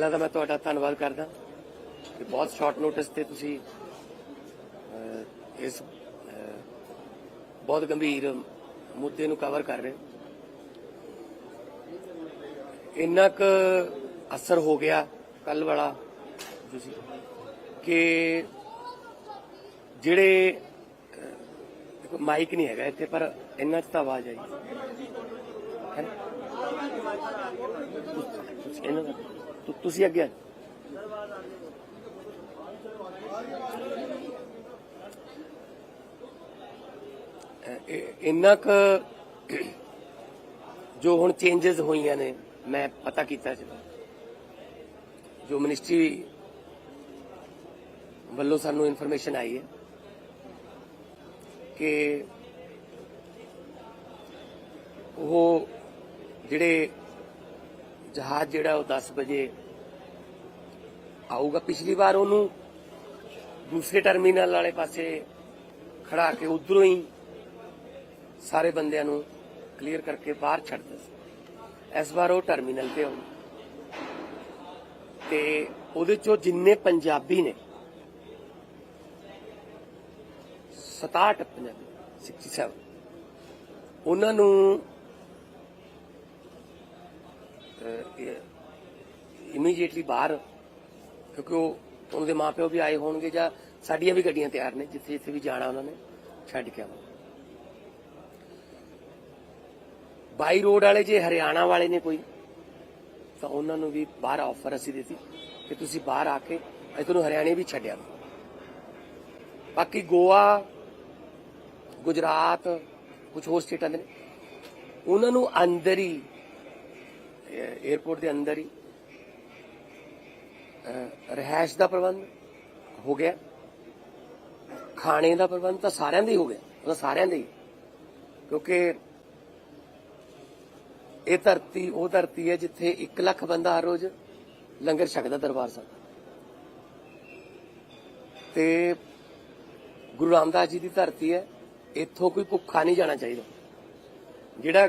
ਪਹਿਲਾਂ ਤਾਂ ਮੈਂ ਤੁਹਾਡਾ ਧੰਨਵਾਦ ਕਰਦਾ ਕਿ ਬਹੁਤ ਸ਼ਾਰਟ ਨੋਟਿਸ ਤੇ ਤੁਸੀਂ ਇਸ ਬਹੁਤ ਗੰਭੀਰ ਮੁੱਦੇ ਨੂੰ ਕਵਰ ਕਰ ਰਹੇ ਇੰਨਾ ਕੁ ਅਸਰ ਹੋ ਗਿਆ ਕੱਲ ਵਾਲਾ ਤੁਸੀਂ, ਕਿ ਜਿਹੜੇ ਮਾਈਕ ਨਹੀਂ ਹੈਗਾ ਇੱਥੇ, ਪਰ ਇੰਨਾ ਚ ਤਾਂ ਆਵਾਜ਼ ਆਈ। ਹੈ ਇਹਨਾਂ ਦਾ ਤੁ- ਤੁਸੀਂ ਅੱਗੇ ਆ ਜਾਓ। ਅਹ ਇਹ- ਇੰਨਾ ਕੁ ਜੋ ਹੁਣ ਚੇਂਜਸ ਹੋਈਆਂ ਨੇ, ਮੈਂ ਪਤਾ ਕੀਤਾ ਸੀ ਜੋ ਮਿਨਿਸਟਰੀ ਵੱਲੋਂ ਸਾਨੂੰ ਇਨਫੋਰਮੇਸ਼ਨ ਆਈ ਹੈ ਕਿ ਉਹ ਜਿਹੜੇ ਜਹਾਜ਼ ਜਿਹੜਾ ਉਹ 10 ਵਜੇ ਆਊਗਾ। ਪਿਛਲੀ ਵਾਰ ਉਹਨੂੰ ਦੂਸਰੇ ਟਰਮੀਨਲ ਵਾਲੇ ਪਾਸੇ ਖੜਾ ਕੇ ਉਧਰੋਂ ਹੀ ਸਾਰੇ ਬੰਦਿਆਂ ਨੂੰ ਕਲੀਅਰ ਕਰਕੇ ਬਾਹਰ ਛੱਡ ਦਿੱਤਾ ਇਸ ਵਾਰ ਉਹ ਟਰਮੀਨਲ ਤੇ ਆਉਂ ਤੇ ਉਹਦੇ ਚੋਂ ਜਿੰਨੇ ਪੰਜਾਬੀ ਨੇ 67 ਪੰਜਾਬੀ 67 ਉਹਨਾਂ ਨੂੰ ਇਮੀਡੀਏਟਲੀ ਬਾਹਰ, ਕਿਉਂਕਿ ਉਹ ਉਹਨਾਂ ਦੇ ਮਾਪਿਓ ਵੀ ਆਏ ਹੋਣਗੇ ਜਾਂ ਸਾਡੀਆਂ ਵੀ ਗੱਡੀਆਂ ਤਿਆਰ ਨੇ, ਜਿੱਥੇ ਜਿੱਥੇ ਵੀ ਜਾਣਾ ਉਹਨਾਂ ਨੇ, ਛੱਡ ਕੇ ਆਵਾਂਗੇ। ਬਾਈ ਰੋਡ ਵਾਲੇ ਜੇ ਹਰਿਆਣਾ ਵਾਲੇ ਨੇ ਕੋਈ, ਤਾਂ ਉਹਨਾਂ ਨੂੰ ਵੀ ਬਾਹਰ ਆਫਰ ਅਸੀਂ ਦਿੱਤੀ ਕਿ ਤੁਸੀਂ ਬਾਹਰ ਆ ਕੇ ਅਸੀਂ ਤੁਹਾਨੂੰ ਹਰਿਆਣੇ ਵੀ ਛੱਡਿਆ ਬਾਕੀ ਗੋਆ, ਗੁਜਰਾਤ ਕੁਝ ਹੋਰ ਸਟੇਟਾਂ ਦੇ ਨੇ। ਉਹਨਾਂ ਨੂੰ ਅੰਦਰ ਹੀ 에어ਪੋਰਟ ਦੇ ਅੰਦਰ ਹੀ ਅਹ, ਰਿਹਾਇਸ਼ ਦਾ ਪ੍ਰਬੰਧ ਹੋ ਗਿਆ। ਖਾਣੇ ਦਾ ਪ੍ਰਬੰਧ ਤਾਂ ਸਾਰਿਆਂ ਦਾ ਹੀ ਹੋ ਗਿਆ ਉਹ ਸਾਰਿਆਂ ਦਾ ਹੀ। ਕਿਉਂਕਿ ਇਹ ਧਰਤੀ ਉਹ ਧਰਤੀ ਹੈ ਜਿੱਥੇ 1 ਲੱਖ ਬੰਦਾ ਹਰ ਰੋਜ਼ ਲੰਗਰ ਛਕਦਾ ਦਰਬਾਰ ਸਾਹਿਬ। ਤੇ ਗੁਰੂ ਰਾਮਦਾਸ ਜੀ ਦੀ ਧਰਤੀ ਹੈ ਇੱਥੋਂ ਕੋਈ ਭੁੱਖਾ ਨਹੀਂ ਜਾਣਾ ਚਾਹੀਦਾ। ਜਿਹੜਾ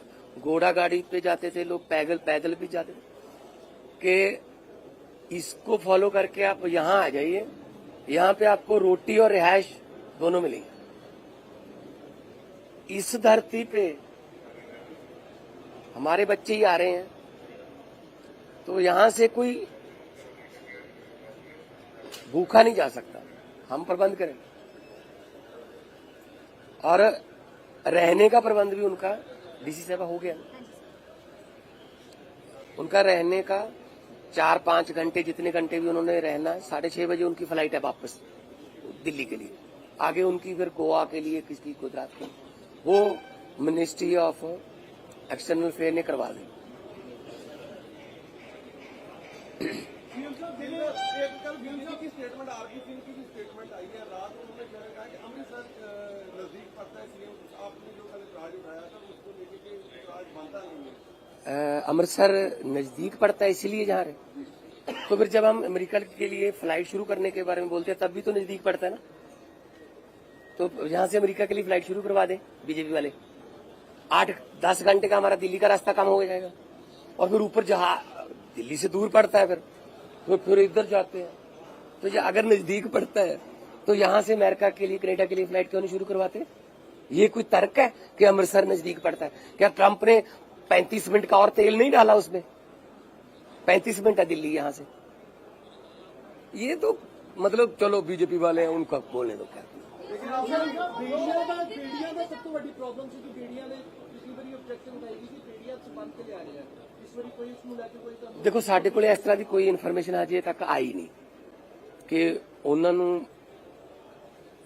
घोड़ा गाड़ी पे जाते थे लोग, पैदल पैदल भी जाते थे। कि इसको फॉलो करके आप यहाँ आ जाइए, यहाँ पे आपको रोटी और रिहायश दोनों मिलेगी। इस धरती पे हमारे बच्चे ही आ रहे हैं तो यहाँ से कोई भूखा नहीं जा सकता। हम प्रबंध करें और रहने का प्रबंध भी उनका डीसी साहब हो गया। उनका रहने का चार पाँच घंटे, जितने घंटे भी उन्होंने रहना है साढ़े छह बजे उनकी फ़्लाइट है वापस, दिल्ली के लिए। आगे उनकी फिर गोवा के लिए किसकी गुजरात के। वो मिनिस्ट्री ऑफ़ एक्सटर्नल अफेयर ने करवा दी। रात उन्होंने कहा कि अमृतसर नज़दीक पड़ता है सीएम आपने जो कल उठाया था अमृतसर नज़दीक पड़ता है, इसीलिए जा रहे तो फिर जब हम अमेरिका के लिए फ़्लाइट शुरू करने के बारे में बोलते हैं, तब भी तो नज़दीक पड़ता है ना? तो यहाँ से अमेरिका के लिए फ़्लाइट शुरू करवा दें, बीजेपी वाले। आठ, दस घंटे का हमारा दिल्ली का रास्ता कम हो जाएगा। और फिर ऊपर जहाँ, दिल्ली से दूर पड़ता है फिर। तो फिर इधर जाते हैं। तो अगर नज़दीक पड़ता है तो यहाँ से अमेरिका के लिए, कनेडा के लिए फ़्लाइट क्यों नहीं शुरू करवाते? ये कोई तर्क है कि अमृतसर नजदीक पड़ता है क्या ट्रंप ने 35 मिनट का और तेल नहीं डाला उसमें 35 मिनट है दिल्ली यहां से ये तो मतलब चलो बीजेपी वाले हैं उनका बोलने दो क्या ਬੇੜੀਆਂ ਦਾ ਬੇੜੀਆਂ ਦਾ ਸਭ ਤੋਂ ਵੱਡੀ ਪ੍ਰੋਬਲਮ ਸੀ ਕਿ ਬੇੜੀਆਂ ਦੇ ਪਿਛਲੀ ਵਾਰੀ ਆਬਜੈਕਸ਼ਨ ਉਠਾਈ ਗਈ ਕਿ ਬੇੜੀਆਂ ਚ ਬੰਦ ਕੇ ਲਿਆ ਰਿਹਾ ਇਸ ਵਾਰੀ ਕੋਈ ਇਸ ਨੂੰ ਲੈ ਕੇ ਕੋਈ ਤੁਹਾਨੂੰ ਦੇਖੋ ਸਾਡੇ ਕੋਲੇ ਇਸ ਤਰ੍ਹਾਂ ਦੀ ਕੋਈ ਇਨਫੋਰਮੇਸ਼ਨ ਅਜੇ ਤੱਕ ਆਈ ਨਹੀਂ ਕਿ ਉਹਨਾਂ ਨੂੰ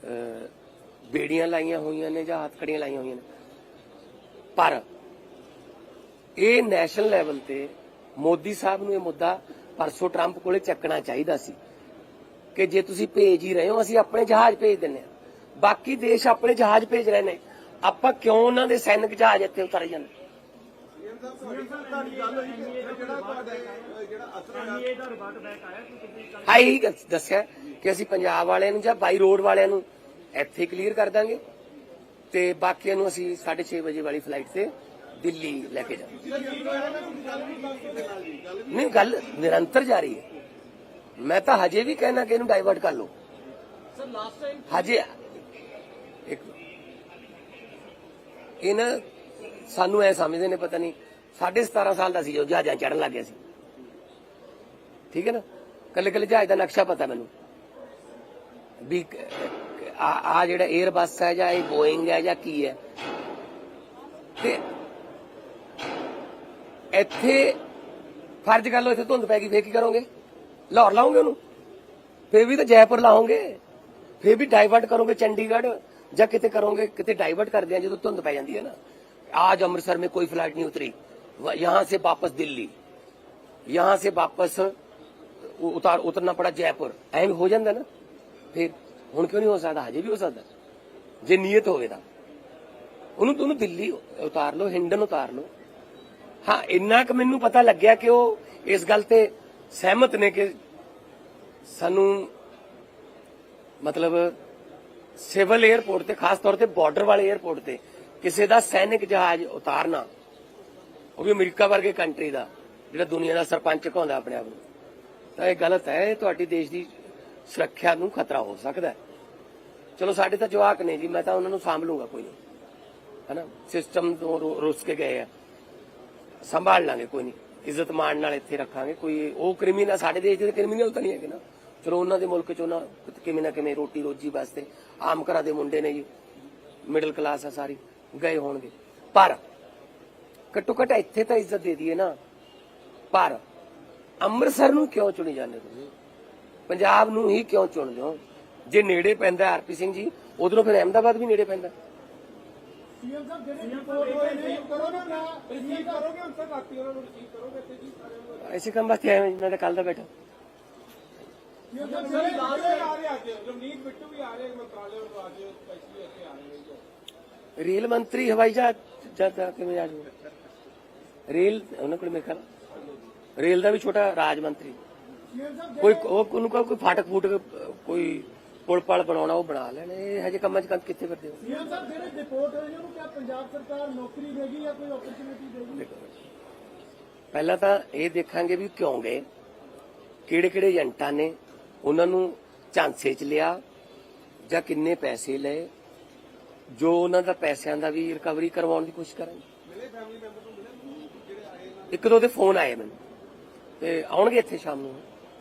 ਅਹ, ਬੇੜੀਆਂ ਲਾਈਆਂ ਹੋਈਆਂ ਨੇ ਜਾਂ ਹੱਥਕੜੀਆਂ ਲਾਈਆਂ ਹੋਈਆਂ ਨੇ। ਪਰ ਇਹ ਨੈਸ਼ਨਲ ਲੈਵਲ ਤੇ ਮੋਦੀ ਸਾਹਿਬ ਨੂੰ ਇਹ ਮੁੱਦਾ ਪਰਸੋਂ ਟਰੰਪ ਕੋਲੇ ਚੱਕਣਾ ਚਾਹੀਦਾ ਸੀ ਕਿ ਜੇ ਤੁਸੀਂ ਭੇਜ ਹੀ ਰਹੇ ਹੋ ਅਸੀਂ ਆਪਣੇ ਜਹਾਜ਼ ਭੇਜ ਦਿੰਨੇ ਆ ਬਾਕੀ ਦੇਸ਼ ਆਪਣੇ ਜਹਾਜ਼ ਭੇਜ ਰਹੇ ਨੇ। ਆਪਾਂ ਕਿਉਂ ਉਹਨਾਂ ਦੇ ਸੈਨਿਕ ਜਹਾਜ਼ ਇੱਥੇ ਉਤਾਰੇ ਜਾਂਦੇ? ਹੋਈ ਦੱਸਿਆ ਕਿ ਅਸੀਂ ਪੰਜਾਬ ਵਾਲਿਆਂ ਨੂੰ ਜਾਂ ਬਾਈ ਰੋਡ ਵਾਲਿਆਂ ਨੂੰ ਇੱਥੇ ਕਲੀਅਰ ਕਰ ਦਾਂਗੇ। ਤੇ ਬਾਕੀਆਂ ਨੂੰ ਅਸੀਂ 6:30 ਵਜੇ ਵਾਲੀ ਫਲਾਈਟ ਤੇ ਦਿੱਲੀ ਲੈ ਕੇ ਜਾਵਾਂਗੇ। ਨਹੀਂ ਗੱਲ ਨਿਰੰਤਰ ਜਾਰੀ ਹੈ। ਮੈਂ ਤਾਂ ਹਜੇ ਵੀ ਕਹਿਣਾ ਕਿ ਇਹਨੂੰ ਡਾਈਵਰਟ ਕਰ ਲਓ। ਸਰ ਲਾਸਟ ਟਾਈਮ ਹਜੇ ਇੱਕ ਇਹ ਨਾ ਸਾਨੂੰ ਐ ਸਮਝਦੇ ਨੇ ਪਤਾ ਨਹੀਂ ਸਾਢੇ 17 ਸਾਲ ਦਾ ਸੀ ਜੋ ਜਹਾਜ਼ਾਂ ਚੜਨ ਲੱਗ ਗਿਆ ਸੀ। ਠੀਕ ਹੈ ਨਾ? ਕੱਲੇ ਕੱਲੇ ਜਹਾਜ਼ ਦਾ ਨਕਸ਼ਾ ਪਤਾ ਮੈਨੂੰ। ਵੀ ਆ ਜਿਹੜਾ 에ਅਰਬਸ ਹੈ ਜਾਂ ਇਹ ਬੋਇੰਗ ਹੈ ਜਾਂ ਕੀ ਹੈ? ਤੇ ਇੱਥੇ ਫਰਜ਼ ਕਰ ਲਓ ਇੱਥੇ ਧੁੰਦ ਪੈ ਗਈ, ਫੇਰ ਕੀ ਕਰੋਗੇ? ਲਾਹੌਰ ਲਾਉਂਗੇ ਉਹਨੂੰ? ਫੇਰ ਵੀ ਤਾਂ ਜੈਪੁਰ ਲਾਉਂਗੇ ਫੇਰ ਵੀ ਡਾਈਵਰਟ ਕਰੋਗੇ ਚੰਡੀਗੜ੍ਹ? ਜਾਂ ਕਿਤੇ ਕਰੋਗੇ, ਕਿਤੇ ਡਾਈਵਰਟ ਕਰਦੇ ਆ ਜਦੋਂ ਧੁੰਦ ਪੈ ਜਾਂਦੀ ਹੈ ਨਾ? ਆਜ ਅੰਮ੍ਰਿਤਸਰ में ਕੋਈ ਫਲਾਈਟ ਨਹੀਂ ਉਤਰੀ। ਯਹਾਂ ਸੇ ਵਾਪਸ ਦਿੱਲੀ। यहाँ ਸੇ ਵਾਪਸ उतार उतरना पड़ा जयपुर ਹੋ ਜਾਂਦਾ ਨਾ? ना ਹੁਣ ਕਿਉਂ ਨਹੀਂ ਹੋ ਸਕਦਾ? ਹਜੇ ਵੀ ਹੋ ਸਕਦਾ। ਜੇ ਨੀਅਤ ਹੋਵੇ ਤਾਂ। ਉਹਨੂੰ ਉਹਨੂੰ ਦਿੱਲੀ ਉਤਾਰ ਲਓ, ਹਿੰਡਨ ਉਤਾਰ ਲਓ। ਹਾਂ, ਇੰਨਾ ਕੁ ਮੈਨੂੰ ਪਤਾ ਲੱਗਿਆ ਕਿ ਉਹ ਇਸ ਗੱਲ ਤੇ ਸਹਿਮਤ ਨੇ ਕਿ ਸਾਨੂੰ ਮਤਲਬ ਸਿਵਲ 에ਅਰਪੋਰਟ ਤੇ, ਖਾਸ ਤੌਰ ਤੇ ਬਾਰਡਰ ਵਾਲੇ 에ਅਰਪੋਰਟ ਤੇ ਕਿਸੇ ਦਾ ਸੈਨਿਕ ਜਹਾਜ਼ ਉਤਾਰਨਾ, ਉਹ ਵੀ ਅਮਰੀਕਾ ਵਰਗੇ ਕੰਟਰੀ ਦਾ, ਜਿਹੜਾ ਦੁਨੀਆ ਦਾ ਸਰਪੰਚ ਕਹਾਉਂਦਾ ਆਪਣੇ ਆਪ ਨੂੰ। ਤਾਂ ਇਹ ਗਲਤ ਹੈ ਤੁਹਾਡੀ ਦੇਸ਼ ਦੀ ਸੁਰੱਖਿਆ ਨੂੰ ਖਤਰਾ ਹੋ ਸਕਦਾ ਹੈ। ਚਲੋ ਸਾਡੇ ਤਾਂ ਜਵਾਕ ਨੇ ਜੀ, ਮੈਂ ਤਾਂ ਉਹਨਾਂ ਨੂੰ ਸਾਂਭ ਲੂੰਗਾ ਕੋਈ ਨਹੀਂ। ਹੈਨਾ? ਸਿਸਟਮ ਤੋਂ ਰੁੱਸ ਕੇ ਗਏ ਆ। ਸੰਭਾਲ ਲਾਂਗੇ ਕੋਈ ਨਹੀਂ। ਇੱਜ਼ਤ ਮਾਣ ਨਾਲ ਇੱਥੇ ਰੱਖਾਂਗੇ। ਕੋਈ ਉਹ ਕ੍ਰਿਮੀਨਲ ਸਾਡੇ ਦੇਸ਼ ਦੇ ਕ੍ਰਿਮੀਨਲ ਤਾਂ ਨਹੀਂ ਹੈਗੇ ਨਾ। ਚਲੋ ਉਹਨਾਂ ਦੇ ਮੁਲਕ ਚ ਉਹਨਾਂ ਕਿਵੇਂ ਨਾ ਕਿਵੇਂ ਰੋਟੀ ਰੋਜੀ ਵਾਸਤੇ ਆਮ ਘਰਾਂ ਦੇ ਮੁੰਡੇ ਨੇ ਜੀ। ਮਿਡਲ ਕਲਾਸ ਆ ਸਾਰੀ। ਗਏ ਹੋਣਗੇ। ਪਰ ਘੱਟੋ ਘੱਟ ਇੱਥੇ ਤਾਂ ਇੱਜ਼ਤ ਦੇ ਦਈਏ ਨਾ। ਪਰ ਅੰਮ੍ਰਿਤਸਰ ਨੂੰ ਕਿਉਂ ਚੁਣੀ ਜਾਂਦੇ ਤੁਸੀਂ? ਪੰਜਾਬ ਨੂੰ ਹੀ ਕਿਉਂ ਚੁਣਦੇ ਹੋ ਜੇ ਨੇੜੇ ਪੈਂਦਾ ਆਰਪੀ ਸਿੰਘ ਜੀ, ਉਧਰੋਂ ਫਿਰ ਅਹਿਮਦਾਬਾਦ ਵੀ ਨੇੜੇ ਪੈਂਦਾ। ਸੀਐਮ ਸਾਹਿਬ ਜਿਹੜੇ ਰਿਪੋਰਟ ਹੋਏ ਨੇ ਕਰੋਗੇ ਨਾ ਰਿਸੀਵ ਕਰੋਗੇ ਹੁਣ ਤੱਕ ਆਤੀ ਉਹਨਾਂ ਨੂੰ ਰਿਸੀਵ ਕਰੋਗੇ ਤੇ ਜੀ ਸਾਰਿਆਂ ਨੂੰ ਐਸੇ ਕੰਮ ਵਾਸਤੇ ਆਏ ਮੈਂ ਤਾਂ ਕੱਲ ਦਾ ਬੈਠਾ। ਸੀਐਮ ਸਾਹਿਬ ਜਿਹੜੇ ਆ ਰਹੇ ਅੱਜ ਰਵਨੀਤ ਬਿੱਟੂ ਵੀ ਆ ਰਹੇ ਮੰਤਰਾਲੇ ਤੋਂ ਅੱਜ ਸਪੈਸ਼ਲੀ ਇੱਥੇ ਆ ਰਹੇ ਰੇਲ ਮੰਤਰੀ ਹਵਾਈ ਜਹਾਜ਼ ਜਦ ਕਿਵੇਂ ਆ ਜਾਊਗਾ? ਰੇਲ, ਉਹਨਾਂ ਕੋਲ ਮੇਰੇ ਖਿਆਲ। ਰੇਲ ਦਾ ਵੀ ਛੋਟਾ ਰਾਜ ਮੰਤਰੀ। ਕੋਈ ਉਹ ਉਹਨੂੰ ਕਹੋ ਕੋਈ ਫਾਟਕ ਫੂਟਕ ਕੋਈ ਪੁਲ ਪਲ ਬਣਾਉਣਾ ਉਹ ਬਣਾ ਲੈਣ। ਇਹ ਹਜੇ ਕੰਮਾਂ 'ਚ ਕੰਮ ਕਿੱਥੇ ਕਰਦੇ ਹੋ? ਸੀਐਮ ਸਾਹਿਬ ਜਿਹੜੇ ਰਿਪੋਰਟ ਹੋਏ ਨੇ ਉਹਨੂੰ ਕਿਹਾ ਪੰਜਾਬ ਸਰਕਾਰ ਨੌਕਰੀ ਦੇਗੀ ਜਾਂ ਕੋਈ ਓਪਰਚੁਨਿਟੀ ਦੇਗੀ? ਪਹਿਲਾਂ ਤਾਂ ਇਹ ਦੇਖਾਂਗੇ ਵੀ ਕਿਉਂ ਗਏ। ਕਿਹੜੇ ਕਿਹੜੇ ਏਜੰਟਾਂ ਨੇ ਉਹਨਾਂ ਨੂੰ ਝਾਂਸੇ 'ਚ ਲਿਆ ਜਾਂ ਕਿੰਨੇ ਪੈਸੇ ਲਏ ਜੋ ਉਹਨਾਂ ਦਾ ਪੈਸਿਆਂ ਦਾ ਵੀ ਰਿਕਵਰੀ ਕਰਵਾਉਣ ਦੀ ਕੋਸ਼ਿਸ਼ ਕਰਾਂਗੇ ਮਿਲੇ ਫੈਮਿਲੀ ਮੈਂਬਰ ਨੂੰ ਮਿਲੇ? ਜਿਹੜੇ ਆਏ ਨੇ? ਇੱਕ ਦੋ ਦੇ ਫੋਨ ਆਏ ਮੈਨੂੰ ਤੇ ਆਉਣਗੇ ਇੱਥੇ ਸ਼ਾਮ ਨੂੰ।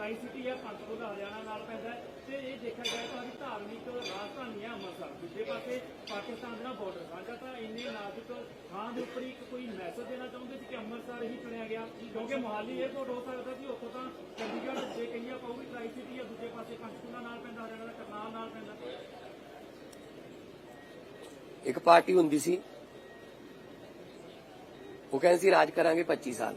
ਟਰਾਈ ਸਿਟੀ ਹੈ ਪੰਚਕੂਲਾ ਹਰਿਆਣਾ ਨਾਲ ਪੈਂਦਾ ਹੈ ਤੇ ਇਹ ਦੇਖਿਆ ਜਾਏ ਤਾਂ ਵੀ ਧਾਰਮਿਕ ਰਾਜਧਾਨੀ ਹੈ ਅੰਮ੍ਰਿਤਸਰ। ਦੂਜੇ ਪਾਸੇ ਪਾਕਿਸਤਾਨ ਦੇ ਨਾਲ ਬਾਰਡਰ ਸਾਂਝਾ ਤਾਂ ਇੰਨੇ ਨਾਜ਼ੁਕ ਥਾਂ ਦੇ ਉੱਪਰ ਇੱਕ ਕੋਈ ਮੈਸੇਜ ਦੇਣਾ ਚਾਹੁੰਦੇ ਸੀ ਕਿ ਅੰਮ੍ਰਿਤਸਰ ਹੀ ਚੁਣਿਆ ਗਿਆ, ਕਿਉਂਕਿ ਮੁਹਾਲੀ 에ਅਰਪੋਰਟ ਹੋ ਸਕਦਾ ਸੀ, ਉੱਥੋਂ ਤਾਂ ਚੰਡੀਗੜ੍ਹ ਜੇ ਕਹੀਏ ਆਪਾਂ ਉਹ ਵੀ ਟਰਾਈ ਸਿਟੀ ਹੈ, ਦੂਜੇ ਪਾਸੇ ਪੰਚਕੂਲਾ ਨਾਲ ਪੈਂਦਾ, ਹਰਿਆਣਾ ਦਾ ਕਰਨਾਲ ਨਾਲ ਪੈਂਦਾ। ਇੱਕ ਪਾਰਟੀ ਹੁੰਦੀ ਸੀ, ਉਹ ਕਹਿੰਦੇ ਸੀ ਰਾਜ ਕਰਾਂਗੇ 25 ਸਾਲ।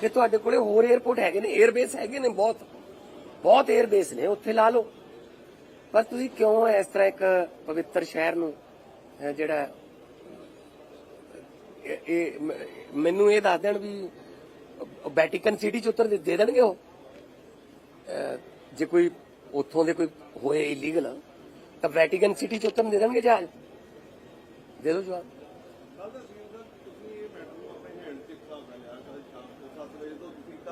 ਕਿ ਤੁਹਾਡੇ ਕੋਲੇ ਹੋਰ 에어ਪੋਰਟ ਹੈਗੇ ਨੇ 에ਅਰਬੇਸ ਹੈਗੇ ਨੇ ਬਹੁਤ। ਬਹੁਤ 에ਅਰਬੇਸ ਨੇ, ਉੱਥੇ ਲਾ ਲਓ। ਪਰ ਤੁਸੀਂ ਕਿਉਂ ਇਸ ਤਰ੍ਹਾਂ ਇੱਕ ਪਵਿੱਤਰ ਸ਼ਹਿਰ ਨੂੰ ਜਿਹੜਾ, ਇਹ ਮੈਨੂੰ ਇਹ ਦੱਸ ਦੇਣ ਵੀ ਵੈਟੀਕਨ ਸਿਟੀ ਚ ਉਤਰ ਦੇ ਦੇਣਗੇ ਉਹ? ਜੇ ਕੋਈ ਉੱਥੋਂ ਦੇ ਕੋਈ ਹੋਏ ਇਲੀਗਲ ਤਾਂ ਵੈਟੀਕਨ ਸਿਟੀ ਚ ਉਤਰਨ ਦੇ ਦੇਣਗੇ ਜਹਾਜ਼? ਦੇ ਦੋ ਜਵਾਬ।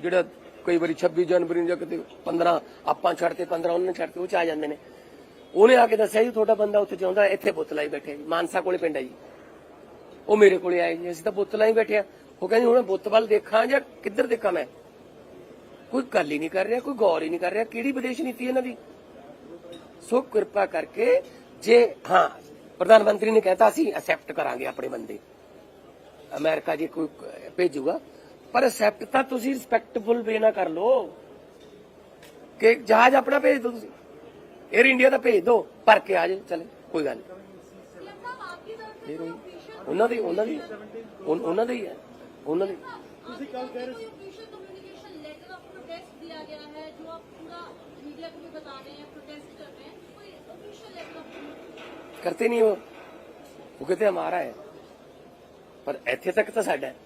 ਜਿਹੜਾ ਕਈ ਵਾਰੀ 26 ਜਨਵਰੀ ਨੂੰ ਜਾਂ ਕਿਤੇ 15 ਆਪਾਂ ਛੱਡਤੇ 15 ਉਹਨਾਂ ਨੇ ਛੱਡਤੇ ਉਹ ਚ ਆ ਜਾਂਦੇ ਨੇ। ਉਹਨੇ ਆ ਕੇ ਦੱਸਿਆ ਜੀ, ਤੁਹਾਡਾ ਬੰਦਾ ਉੱਥੇ ਜਿਉਂਦਾ, ਇੱਥੇ ਬੁੱਤ ਲਾਈ ਬੈਠੇ। ਮਾਨਸਾ ਕੋਲੇ ਪਿੰਡ ਹੈ ਜੀ। ਉਹ ਮੇਰੇ ਕੋਲੇ ਆਏ ਜੀ। ਅਸੀਂ ਤਾਂ ਬੁੱਤ ਲਾਈ ਬੈਠੇ ਆ। ਉਹ ਕਹਿੰਦੇ, ਹੁਣ ਬੁੱਤ ਵੱਲ ਦੇਖਾਂ ਜਾਂ ਕਿੱਧਰ ਦੇਖਾਂ ਮੈਂ? ਕੋਈ ਗੱਲ ਹੀ ਨਹੀਂ ਕਰ ਰਿਹਾ, ਕੋਈ ਗੌਰ ਹੀ ਨਹੀਂ ਕਰ ਰਿਹਾ। ਕਿਹੜੀ ਵਿਦੇਸ਼ ਨੀਤੀ ਇਹਨਾਂ ਦੀ? ਸੋ ਕਿਰਪਾ ਕਰਕੇ ਜੇ, ਹਾਂ, ਪ੍ਰਧਾਨ ਮੰਤਰੀ ਨੇ ਕਹਿਤਾ ਸੀ ਅਸੈਪਟ ਕਰਾਂਗੇ ਆਪਣੇ ਬੰਦੇ। ਅਮਰੀਕਾ ਜੇ ਕੋਈ ਭੇਜੂਗਾ ਪਰ ਅਸੈਪਟ ਤਾਂ ਤੁਸੀਂ ਰਿਸਪੈਕਟਫੁਲ ਵੇ ਨਾ ਕਰ ਲੋ ਕਿ ਜਹਾਜ਼ ਆਪਣਾ ਭੇਜ ਦਿਓ ਤੁਸੀਂ। 에ਅਰ ਇੰਡੀਆ ਦਾ ਭੇਜ ਦਿਓ ਭਰ ਕੇ ਆ ਜਾਏ ਚਲੇ ਕੋਈ ਗੱਲ ਨਹੀਂ। ਉਹਨਾਂ ਦੀ ਉਹਨਾਂ ਦੀ ਉਹਨਾਂ ਦੀ ਹੈ ਉਹਨਾਂ ਦੀ। ਤੁਸੀਂ ਕੱਲ ਕਹਿ ਰਹੇ ਸੀ। ਕਮਿਊਨੀਕੇਸ਼ਨ ਲੈਟਰ ਆਫ ਪ੍ਰੋਟੈਸਟ ਦਿਆ ਹੈ। ਪਰ ਇੱਥੇ ਤੱਕ ਤਾਂ ਸਾਡਾ भी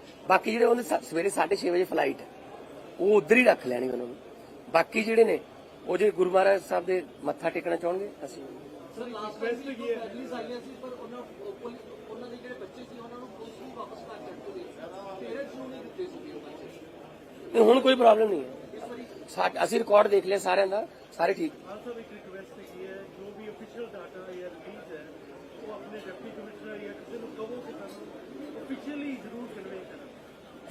ਬਾਕੀ ਜਿਹੜੇ ਉਹਨੇ ਸਵੇਰੇ 6:30 ਵਜੇ ਫਲਾਈਟ ਹੈ ਉਹ ਉਧਰ ਹੀ ਰੱਖ ਲੈਣੀ ਉਹਨਾਂ ਨੂੰ। ਬਾਕੀ ਜਿਹੜੇ ਨੇ ਉਹ ਜੇ ਗੁਰੂ ਮਹਾਰਾਜ ਸਾਹਿਬ ਦੇ ਮੱਥਾ ਟੇਕਣਾ ਚਾਹਣਗੇ ਅਸੀਂ ਸਰ ਲਾਸਟ ਟਾਈਮ ਵੀ ਇਹ ਫੈਮਿਲੀਜ਼ ਆਈਆਂ ਸੀ ਪਰ ਉਹਨਾਂ ਉਹਨਾਂ ਦੇ ਜਿਹੜੇ ਬੱਚੇ ਸੀ ਉਹਨਾਂ ਨੂੰ ਪੁਲਿਸ ਨੂੰ ਵਾਪਸ ਕਰ ਦਿੱਤੇ ਗਏ ਪੇਰੈਂਟਸ ਨੂੰ ਨਹੀਂ ਦਿੱਤੇ ਸੀ ਉਹ ਬੱਚੇ। ਨਹੀਂ ਹੁਣ ਕੋਈ ਪ੍ਰੋਬਲਮ ਨਹੀਂ ਹੈ। ਅਸੀਂ ਰਿਕਾਰਡ ਦੇਖ ਲਿਆ ਸਾਰਿਆਂ ਦਾ ਸਾਰੇ ਠੀਕ। ਇੱਕ ਰਿਕਵੈਸਟ ਹੈ ਹੈ ਜੋ ਵੀ ਅਫੀਸ਼ੀਅਲ ਡਾਟਾ ਜਾਂ ਰਿਲੀਜ਼ ਹੈ ਉਹ ਆਪਣੇ ਡਿਪਟੀ ਕਮਿਸ਼ਨਰ ਜਾਂ ਕਿਸੇ ਨੂੰ ਕਹੋ ਕਿ ਸਾਨੂੰ ਅਫੀਸ਼ੀਅਲੀ ਜ਼ਰੂਰ ਕਨਵੇ ਕਰਨ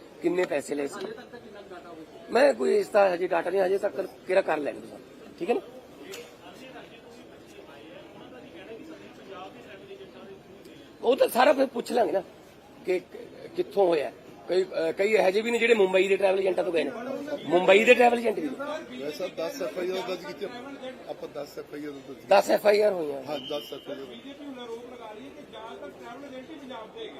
ਕਿੰਨੇ ਪੈਸੇ ਲਏ ਸੀ? ਹਜੇ ਤੱਕ ਤਾਂ ਕਿੰਨਾ ਡਾਟਾ ਹੋ ਗਿਆ ਮੈਂ ਕੋਈ ਇਸ ਦਾ ਹਜੇ ਡਾਟਾ ਨਹੀਂ ਹਜੇ ਤੱਕ ਕਿਹੜਾ ਕਰ ਲੈਣਗੇ ਸਾਨੂੰ ਠੀਕ ਹੈ ਨਾ? ਉਹ ਤਾਂ ਸਾਰਾ ਫਿਰ ਪੁੱਛ ਲਾਂਗੇ ਨਾ ਕਿ ਕਿੱਥੋਂ ਹੋਇਆ। ਕਈ ਕਈ ਇਹੋ ਜਿਹੇ ਵੀ ਨੇ ਜਿਹੜੇ ਮੁੰਬਈ ਦੇ ਟਰੈਵਲ ਏਜੰਟਾਂ ਤੋਂ ਗਏ ਨੇ। ਮੁੰਬਈ ਦੇ ਟਰੈਵਲ ਏਜੰਟ ਵੀ ਵੈਸਾ 10 ਐਫ ਆਈ ਆਰ ਦਰਜ ਕੀਤੀ। ਆਪਾਂ 10 ਐਫ ਆਈ ਆਰ ਦਰਜ 10 ਐਫ ਆਈ ਆਰ ਹੋਈਆਂ। ਹਾਂ 10 ਐਫ ਆਈ ਆਰ ਬੀਜੇਪੀ ਹੁਣ ਆਰੋਪ ਲਗਾ ਰਹੀ ਹੈ ਕਿ ਜ਼ਿਆਦਾਤਰ ਟਰੈਵਲ ਏਜੰਟ ਹੀ ਪੰਜਾਬ ਦੇ ਹੈਗੇ